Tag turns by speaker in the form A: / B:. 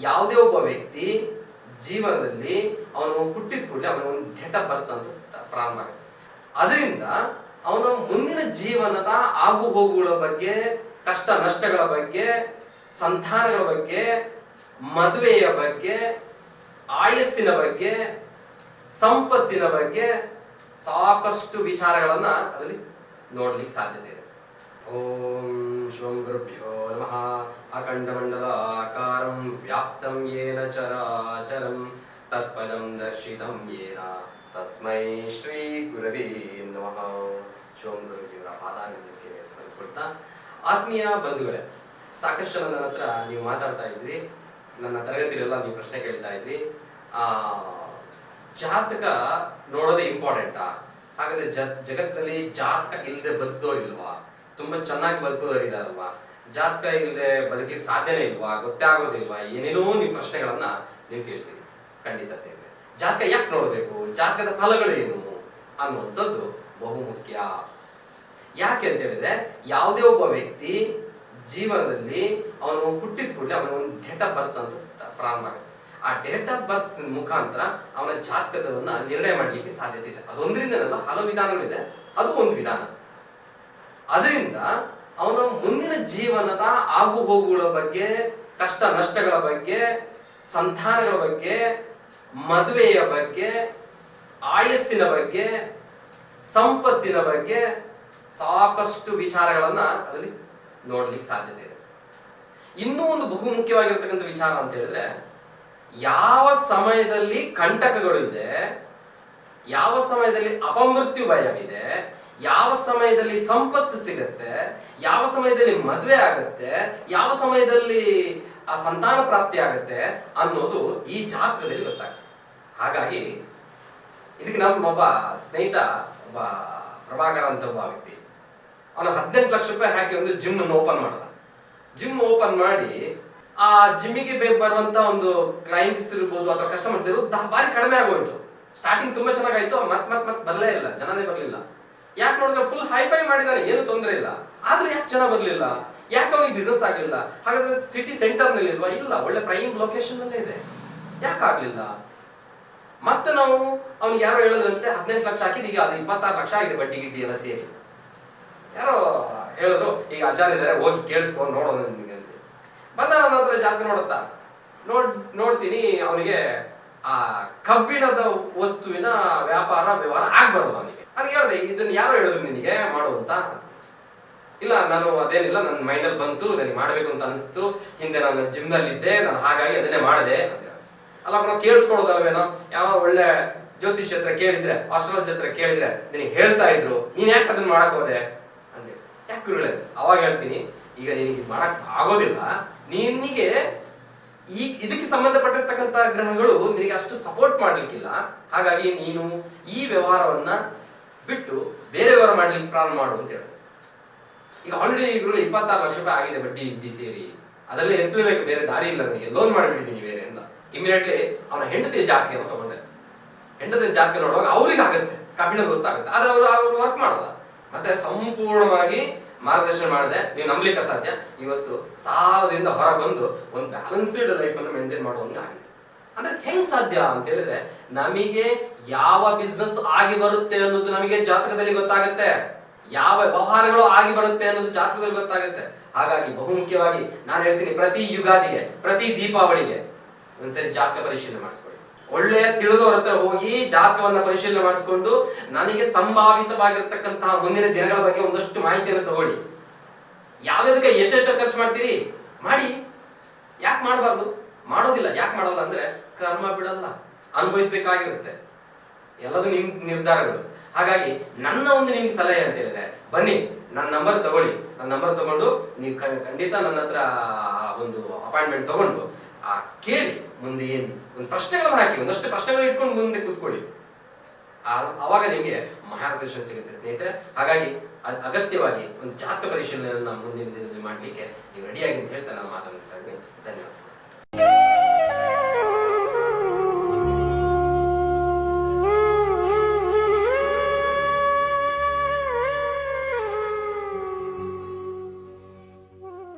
A: ಯಾವುದೇ ಒಬ್ಬ ವ್ಯಕ್ತಿ ಜೀವನದಲ್ಲಿ ಅವನು ಹುಟ್ಟಿದ ಕೂಡಲೇ ಅವನ ಒಂದು ಜಟ ಬರ್ತಂತ ಪ್ರಾರಂಭ ಆಗುತ್ತೆ. ಅದರಿಂದ ಅವನ ಮುಂದಿನ ಜೀವನದ ಆಗು ಹೋಗುಗಳ ಬಗ್ಗೆ, ಕಷ್ಟ ನಷ್ಟಗಳ ಬಗ್ಗೆ, ಸಂತಾನಗಳ ಬಗ್ಗೆ, ಮದುವೆಯ ಬಗ್ಗೆ, ಆಯಸ್ಸಿನ ಬಗ್ಗೆ, ಸಂಪತ್ತಿನ ಬಗ್ಗೆ ಸಾಕಷ್ಟು ವಿಚಾರಗಳನ್ನ ಅದರಲ್ಲಿ ನೋಡ್ಲಿಕ್ಕೆ ಸಾಧ್ಯತೆ ಇದೆ. ಶಿವಂ ಗುರುಭ್ಯೋ ನಮಃ ಅಖಂಡಮಂಡಲಾಕಾರಂ ವ್ಯಾಪ್ತಂ ಯೇನ ಚರಾಚರಂ ತತ್ಪದಂ ದರ್ಶಿತಂ ಯೇನ ತಸ್ಮೈ ಶ್ರೀ ಗುರವೇ ನಮಃ ಶಿವಂ ಗುರುಜಿಯವರ ಪಾದಾರವಿಂದಕ್ಕೆ ಸ್ಮರಿಸ್ಕೊಳ್ತಾ ಆತ್ಮೀಯ ಬಂಧುಗಳೇ, ಸಾಕಷ್ಟು ಜನ ನನ್ನ ಹತ್ರ ನೀವು ಮಾತಾಡ್ತಾ ಇದ್ರಿ. ನನ್ನ ತರಗತಿಲೆಲ್ಲ ನೀವು ಪ್ರಶ್ನೆ ಕೇಳ್ತಾ ಇದ್ರಿ. ಆ, ಜಾತಕ ನೋಡೋದೇ ಇಂಪಾರ್ಟೆಂಟಾ ಹಾಗಾದ್ರೆ ಜಗತ್ತಲ್ಲಿ ಜಗತ್ತಿನಲ್ಲಿ ಜಾತಕ ಇಲ್ಲದೆ ಬದುಕೋ ಇಲ್ವಾ? ತುಂಬಾ ಚೆನ್ನಾಗಿ ಬದುಕೋರು ಇದಾರಲ್ವಾ ಜಾತಕ ಇಲ್ಲದೆ ಬದುಕಲಿಕ್ಕೆ ಸಾಧ್ಯನೇ ಇಲ್ವಾ? ಗೊತ್ತೇ ಆಗೋದಿಲ್ವಾ? ಏನೇನೋ ನೀವು ಪ್ರಶ್ನೆಗಳನ್ನ ನೀವು ಕೇಳ್ತೀರಿ. ಖಂಡಿತ ಸ್ನೇಹಿತರೆ. ಜಾತಕ ಯಾಕೆ ನೋಡಬೇಕು? ಜಾತಕದ ಫಲಗಳು ಏನು? ಅನ್ನುವಂಥದ್ದು ಬಹು ಮುಖ್ಯ ಯಾಕೆ ಅಂತ ಹೇಳಿದ್ರೆ, ಯಾವುದೇ ಒಬ್ಬ ವ್ಯಕ್ತಿ ಜೀವನದಲ್ಲಿ ಅವನು ಹುಟ್ಟಿದ ಕೂಡಲೇ ಅವನ ಒಂದು ಡೇಟ್ ಆಫ್ ಬರ್ತ್ ಅಂತ ಪ್ರಾರಂಭ ಆಗುತ್ತೆ. ಆ ಡೇಟ್ ಆಫ್ ಬರ್ತ್ ಮುಖಾಂತರ ಅವನ ಜಾತಕದವನ್ನ ನಿರ್ಣಯ ಮಾಡಲಿಕ್ಕೆ ಸಾಧ್ಯತೆ ಇದೆ. ಅದೊಂದರಿಂದನಲ್ಲ, ಹಲವು ವಿಧಾನಗಳಿದೆ. ಅದು ಒಂದು ವಿಧಾನ. ಅದರಿಂದ ಅವನ ಮುಂದಿನ ಜೀವನದ ಆಗು ಹೋಗುಗಳ ಬಗ್ಗೆ, ಕಷ್ಟ ನಷ್ಟಗಳ ಬಗ್ಗೆ, ಸಂತಾನಗಳ ಬಗ್ಗೆ, ಮದುವೆಯ ಬಗ್ಗೆ, ಆಯಸ್ಸಿನ ಬಗ್ಗೆ, ಸಂಪತ್ತಿನ ಬಗ್ಗೆ ಸಾಕಷ್ಟು ವಿಚಾರಗಳನ್ನ ಅದರಲ್ಲಿ ನೋಡ್ಲಿಕ್ಕೆ ಸಾಧ್ಯತೆ ಇದೆ. ಇನ್ನೂ ಒಂದು ಬಹು ಮುಖ್ಯವಾಗಿರ್ತಕ್ಕಂಥ ವಿಚಾರ ಅಂತ ಹೇಳಿದ್ರೆ, ಯಾವ ಸಮಯದಲ್ಲಿ ಕಂಟಕಗಳು ಇದೆ, ಯಾವ ಸಮಯದಲ್ಲಿ ಅಪಮೃತ್ಯು ಭಯವಿದೆ ಯಾವ ಸಮಯದಲ್ಲಿ ಸಂಪತ್ತು ಸಿಗತ್ತೆ, ಯಾವ ಸಮಯದಲ್ಲಿ ಮದುವೆ ಆಗತ್ತೆ, ಯಾವ ಸಮಯದಲ್ಲಿ, ಆ ಸಂತಾನ ಪ್ರಾಪ್ತಿ ಆಗತ್ತೆ ಅನ್ನೋದು ಈ ಜಾತಕದಲ್ಲಿ ಗೊತ್ತಾಗುತ್ತೆ ಹಾಗಾಗಿ ಇದಕ್ಕೆ ನಮ್ಮ ಒಬ್ಬ ಸ್ನೇಹಿತ, ಒಬ್ಬ ಪ್ರಭಾಕರ ಅಂತ ಒಬ್ಬ ವ್ಯಕ್ತಿ, ಅವನು ಹದಿನೆಂಟು ಲಕ್ಷ ರೂಪಾಯಿ ಹಾಕಿ ಒಂದು ಜಿಮ್ ಓಪನ್ ಮಾಡ್ದ. ಜಿಮ್ ಓಪನ್ ಮಾಡಿ ಆ ಜಿಮ್ಮಿಗೆ ಬರುವಂತ ಒಂದು ಕ್ಲೈಂಟ್ಸ್ ಇರ್ಬೋದು ಅಥವಾ ಕಸ್ಟಮರ್ಸ್ ಇರ್ಬೋದು ಬಾರಿ ಕಡಿಮೆ ಆಗೋಯ್ತು. ಸ್ಟಾರ್ಟಿಂಗ್ ತುಂಬಾ ಚೆನ್ನಾಗಾಯ್ತು, ಮತ್ ಮತ್ ಮತ್ ಬರಲೇ ಇಲ್ಲ, ಜನನೇ ಬರಲಿಲ್ಲ. ಯಾಕೆ ನೋಡಿದ್ರೆ ಫುಲ್ ಹೈಫೈ ಮಾಡಿದಾನೆ, ಏನು ತೊಂದರೆ ಇಲ್ಲ. ಆದ್ರೆ ಯಾಕೆ ಜನ ಬರಲಿಲ್ಲ? ಯಾಕೆ ಅವನಿಗೆ ಬಿಸ್ನೆಸ್ ಆಗ್ಲಿಲ್ಲ? ಹಾಗಾದ್ರೆ ಸಿಟಿ ಸೆಂಟರ್ನಲ್ಲಿ ಇಲ್ವಾ ಇಲ್ಲ, ಒಳ್ಳೆ ಪ್ರೈಮ್ ಲೊಕೇಶನ್ ಅಲ್ಲೇ ಇದೆ. ಯಾಕೆ ಆಗ್ಲಿಲ್ಲ? ಮತ್ತೆ ನಾವು ಅವ್ನಿಗೆ ಯಾರೋ ಹೇಳಿದ್ರಂತೆ, ಹದಿನೆಂಟು ಲಕ್ಷ ಹಾಕಿದ್ ಈಗ ಅದು ಇಪ್ಪತ್ತಾರು ಲಕ್ಷ ಆಗಿದೆ ಬಡ್ಡಿ ಗಿಡ್ಡಿ ಎಲ್ಲ ಸೇರಿ. ಯಾರೋ ಹೇಳಿದ್ರು, ಈಗ ಆಚಾರ ಇದಾರೆ, ಹೋಗಿ ಕೇಳಿಸ್ಕೊಂಡು ನೋಡೋಣ ನಿಮಗೆ ಅಂತ. ಬಂದ ನನ್ನ ಹತ್ರ ಜಾತ್ರೆ ನೋಡುತ್ತಾ? ನೋಡ್, ನೋಡ್ತೀನಿ, ಅವನಿಗೆ ಆ ಕಬ್ಬಿಣದ ವಸ್ತುವಿನ ವ್ಯಾಪಾರ, ವ್ಯವಹಾರ ಆಗ್ಬಾರ್ದು ಅವನಿಗೆ. ನಾನು ಹೇಳ್ದೆ, ಇದನ್ನ ಯಾರು ಹೇಳಿದ್ರು ನಿನಗೆ? ಮಾಡು ಅಂತ. ಇಲ್ಲ, ನಾನು ಅದೇನಿಲ್ಲ ನನ್ನ ಮೈಂಡಲ್ಲಿ ಬಂತು ನನಗೆ ಮಾಡಬೇಕು ಅಂತ ಅನಿಸ್ತು. ಹಿಂದೆ ನಾನು ಜಿಮ್ನಲ್ಲಿ ಇದ್ದೆ ನಾನು ಹಾಗಾಗಿ ಅದನ್ನೇ ಮಾಡಿದೆ ಅಲ್ಲ ನಾವು ಕೇಳಿಸ್ಕೊಳೋದಲ್ವೇನೋ ಯಾವ ಒಳ್ಳೆ ಜ್ಯೋತಿಷ್ ಹತ್ರ ಕೇಳಿದ್ರೆ ಆಸ್ಟ್ರಾಲಜಿ ಹತ್ರ ಕೇಳಿದ್ರೆ ನಿನಗೆ ಹೇಳ್ತಾ ಇದ್ರು, ನೀನ್ ಯಾಕೆ ಅದನ್ನ ಮಾಡಕ್ ಹೋದೆ? ಅಂದೆ. ಯಾಕೆ ಅವಾಗ ಹೇಳ್ತೀನಿ, ಈಗ ನಿನಗೆ ಮಾಡಕ್ ಆಗೋದಿಲ್ಲ. ನಿನಗೆ ಈ ಇದಕ್ಕೆ ಸಂಬಂಧಪಟ್ಟಿರ್ತಕ್ಕಂಥ ಗ್ರಹಗಳು ನಿನಗೆ ಅಷ್ಟು ಸಪೋರ್ಟ್ ಮಾಡ್ಲಿಕ್ಕಿಲ್ಲ. ಹಾಗಾಗಿ ನೀನು ಈ ವ್ಯವಹಾರವನ್ನ ಬಿಟ್ಟು ಬೇರೆ ವ್ಯವಹಾರ ಮಾಡ್ಲಿಕ್ಕೆ ಪ್ರಾರಂಭ ಮಾಡು ಅಂತ ಹೇಳಿ. ಈಗ ಆಲ್ರೆಡಿ ಇವರು ಇಪ್ಪತ್ತಾರು ಲಕ್ಷ ರೂಪಾಯಿ ಆಗಿದೆ ಬಡ್ಡಿ ಇಡ್ಡಿ ಸೇರಿ ಅದರಲ್ಲಿ ಎತ್ತಲೇಬೇಕು ಬೇರೆ ದಾರಿ ಇಲ್ಲ ನನಗೆ. ಲೋನ್ ಮಾಡಿಬಿಟ್ಟಿದ್ದೀನಿ ಬೇರೆ ಅಂತ. ಇಮಿಡಿಯೇಟ್ಲಿ ಅವನ ಹೆಂಡತಿಯ ಜಾತಿಗೆ ಅವನು ತಗೊಂಡೆ. ಹೆಂಡತಿಯ ಜಾತಿಗೆ ನೋಡುವಾಗ ಅವ್ರಿಗೆ ಆಗುತ್ತೆ ಕಬ್ಬಿಣ ಗೊತ್ತಾಗುತ್ತೆ ಆಗುತ್ತೆ. ಆದ್ರೆ ಅವರು ವರ್ಕ್ ಮಾಡಲ್ಲ ಮತ್ತೆ ಸಂಪೂರ್ಣವಾಗಿ ಮಾರ್ಗದರ್ಶನ ಮಾಡಿದೆ. ನೀವು ನಂಬಲಿಕ್ಕೆ ಸಾಧ್ಯ ಇವತ್ತು ಸಾಲದಿಂದ ಹೊರ ಬಂದು ಒಂದು ಬ್ಯಾಲೆನ್ಸ್ಡ್ ಲೈಫ್ ಅನ್ನು ಮೇಂಟೈನ್ ಮಾಡುವಂಗೆ ಆಗಿದೆ. ಅಂದ್ರೆ ಹೆಂಗ್ ಸಾಧ್ಯ ಅಂತ ಹೇಳಿದ್ರೆ, ನಮಗೆ ಯಾವ ಬಿಸ್ನೆಸ್ ಆಗಿ ಬರುತ್ತೆ ಅನ್ನೋದು ನಮಗೆ ಜಾತಕದಲ್ಲಿ ಗೊತ್ತಾಗುತ್ತೆ. ಯಾವ ವ್ಯವಹಾರಗಳು ಆಗಿ ಬರುತ್ತೆ ಅನ್ನೋದು ಜಾತಕದಲ್ಲಿ ಗೊತ್ತಾಗುತ್ತೆ. ಹಾಗಾಗಿ ಬಹುಮುಖ್ಯವಾಗಿ ನಾನು ಹೇಳ್ತೀನಿ ಪ್ರತಿ ಯುಗಾದಿಗೆ, ಪ್ರತಿ ದೀಪಾವಳಿಗೆ ಒಂದ್ಸರಿ ಜಾತಕ ಪರಿಶೀಲನೆ ಮಾಡಿಸ್ಕೊಳ್ಳಿ. ಒಳ್ಳೆಯ ತಿಳಿದವರ ಹತ್ರ ಹೋಗಿ ಜಾತಕವನ್ನ ಪರಿಶೀಲನೆ ಮಾಡಿಸ್ಕೊಂಡು ನನಗೆ ಸಂಭಾವಿತವಾಗಿರ್ತಕ್ಕಂತಹ ಮುಂದಿನ ದಿನಗಳ ಬಗ್ಗೆ ಒಂದಷ್ಟು ಮಾಹಿತಿಯನ್ನು ತಗೊಳ್ಳಿ. ಯಾವ್ಯಾವ್ದಕ್ಕೆ ಎಷ್ಟೆಷ್ಟು ಖರ್ಚು ಮಾಡ್ತೀರಿ? ಮಾಡಿ. ಯಾಕೆ ಮಾಡಬಾರ್ದು? ಮಾಡೋದಿಲ್ಲ. ಯಾಕೆ ಮಾಡಲ್ಲ ಅಂದ್ರೆ ಕರ್ಮ ಬಿಡಲ್ಲ. ಅನುಭವಿಸ್ಬೇಕಾಗಿರುತ್ತೆ. ಎಲ್ಲದು ನಿಮ್ ನಿರ್ಧಾರಗಳು. ಹಾಗಾಗಿ ನನ್ನ ಒಂದು ನಿಮ್ಗೆ ಸಲಹೆ ಅಂತ ಹೇಳಿದ್ರೆ, ಬನ್ನಿ, ನನ್ನ ನಂಬರ್ ತಗೊಳ್ಳಿ. ನನ್ನ ನಂಬರ್ ತಗೊಂಡು ನೀವು ಖಂಡಿತ ನನ್ನ ಹತ್ರ ಒಂದು ಅಪಾಯಿಂಟ್ಮೆಂಟ್ ತಗೊಂಡು ಆ ಕೇಳಿ ಮುಂದೆ ಏನ್, ಒಂದು ಪ್ರಶ್ನೆಗಳನ್ನು ಹಾಕಿ, ಒಂದಷ್ಟು ಪ್ರಶ್ನೆಗಳು ಇಟ್ಕೊಂಡು ಮುಂದೆ ಕೂತ್ಕೊಳ್ಳಿ. ಆವಾಗ ನಿಮಗೆ ಮಾರ್ಗದರ್ಶನ ಸಿಗುತ್ತೆ ಸ್ನೇಹಿತರೆ. ಹಾಗಾಗಿ ಅಗತ್ಯವಾಗಿ ಒಂದು ಜಾತಕ ಪರಿಶೀಲನೆಯನ್ನು ಮುಂದಿನ ದಿನದಲ್ಲಿ ಮಾಡಲಿಕ್ಕೆ ನೀವು ರೆಡಿಯಾಗಿ ಅಂತ ಹೇಳ್ತಾ ನಾನು ಮಾತನಾಡಿಸ್ತಾ ಇದ್ದೀನಿ. ಧನ್ಯವಾದ